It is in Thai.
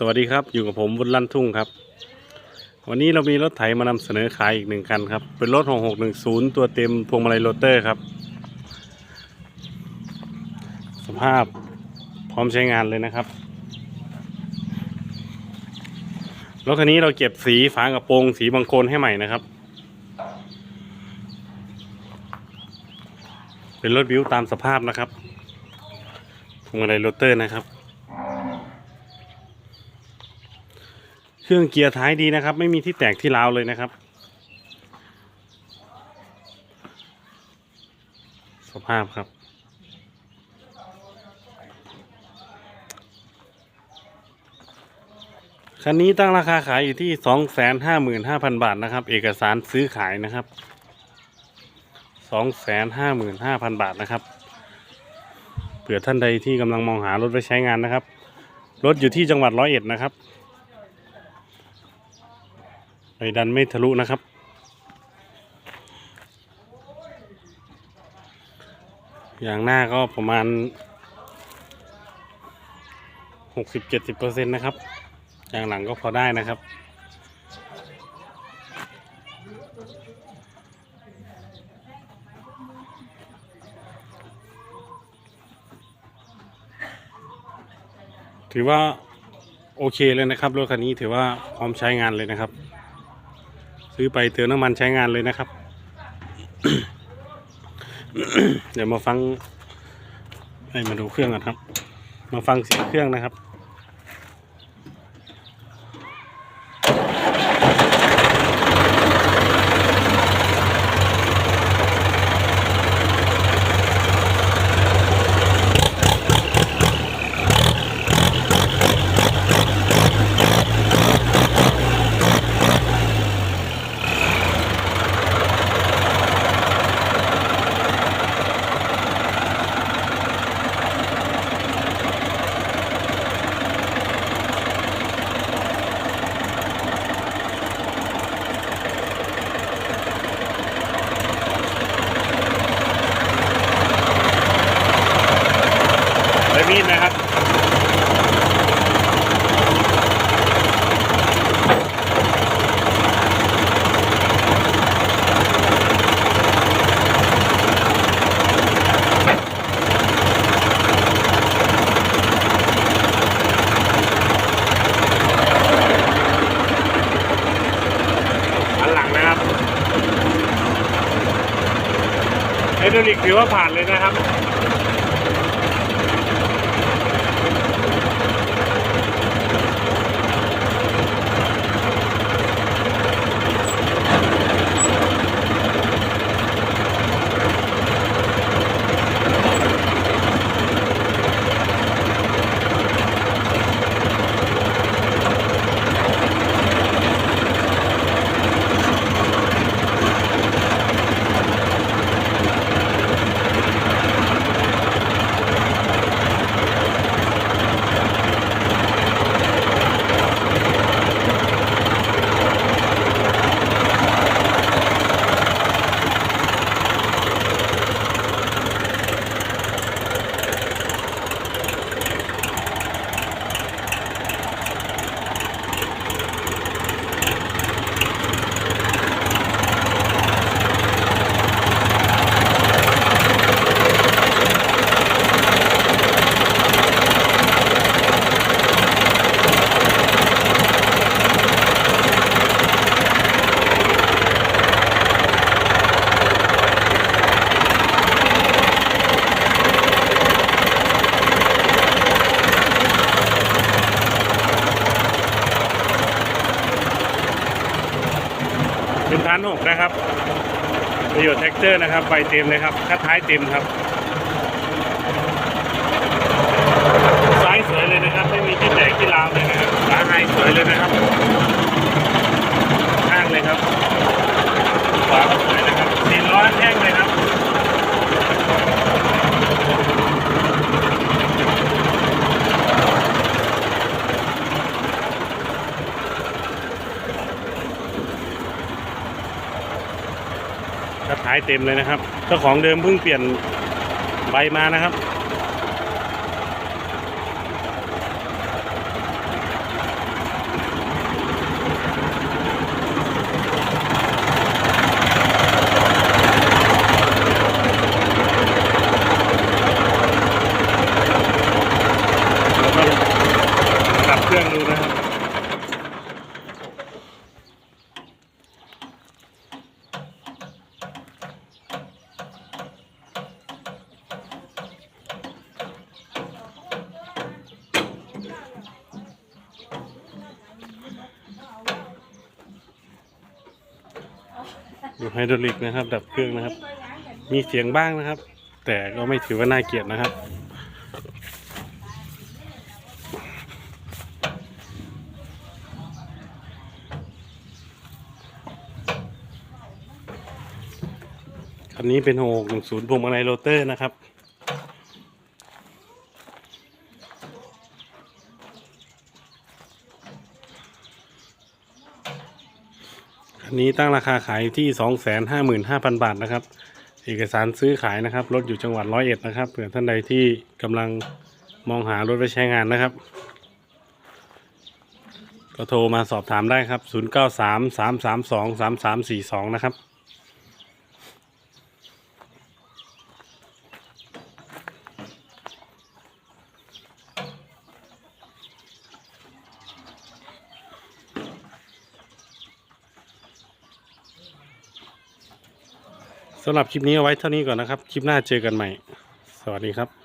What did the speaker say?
สวัสดีครับอยู่กับผมวุฒิลั่นทุ่งครับ วันนี้เรามีรถไถมานำเสนอขายอีกหนึ่งคันครับ เป็นรถ 6610 ตัวเต็มพวงมาลัยโรเตอร์ครับ สภาพพร้อมใช้งานเลยนะครับ รถคันนี้เราเก็บสีฝากระโปรงสีบางโคลนให้ใหม่นะครับ เป็นรถบิวตามสภาพนะครับพวงมาลัยโรเตอร์นะครับ เครื่องเกียร์ท้ายดีนะครับ ไม่มีที่แตกที่ร้าวเลยนะครับ สภาพครับ คันนี้ตั้งราคาขายอยู่ที่สองแสนห้าหมื่นห้าพันบาทนะครับ เอกสารซื้อขายนะครับสองแสนห้าหมื่นห้าพันบาทนะครับเผื่อท่านใดที่กำลังมองหารถไปใช้งานนะครับ รถอยู่ที่จังหวัดร้อยเอ็ดนะครับ ไปดันไม่ทะลุนะครับ อย่างหน้าก็ประมาณหกสิบเจ็ดสิบเปอร์เซ็นต์นะครับ อย่างหลังก็พอได้นะครับถือว่าโอเคเลยนะครับรถคันนี้ถือว่าพร้อมใช้งานเลยนะครับ ซื้อไปเติมน้ำมันใช้งานเลยนะครับ เดี๋ยวมาฟังให้มาดูเครื่องกันครับ มาฟังเสียงเครื่องนะครับใบมีดนะครับ อันหลังนะครับไฮดรอ ลิกถือว่าผ่านเลยนะครับ เป็นพันหกนะครับ ประโยชน์แท็กเตอร์นะครับใบเต็มเลยครับคัดท้ายเต็มครับซ้ายสวยเลยนะครับ ไม่มีที่แตกที่ราวเลยนะครับขาไฮสวยเลยนะครับข้างเลยครับขวา กระท้ายเต็มเลยนะครับเจ้าของเดิมเพิ่งเปลี่ยนใบมานะครับเครื่องดูนะครับ ไฮดรอลิกนะครับ ดับเครื่องนะครับ มีเสียงบ้างนะครับ แต่ก็ไม่ถือว่าน่าเกลียดนะครับคันนี้เป็น6 1 0พวงมาลัยโรเตอร์นะครับันนี้ตั้งราคาขายอยู่ที่ 255,000 บาทนะครับ เอกสารซื้อขายนะครับ รถอยู่จังหวัดร้อยเอ็ดนะครับเผื่อท่านใดที่กำลังมองหารถไปใช้งานนะครับ ก็โทรมาสอบถามได้ครับ 0933323342 นะครับ สำหรับคลิปนี้เอาไว้เท่านี้ก่อนนะครับ คลิปหน้าเจอกันใหม่ สวัสดีครับ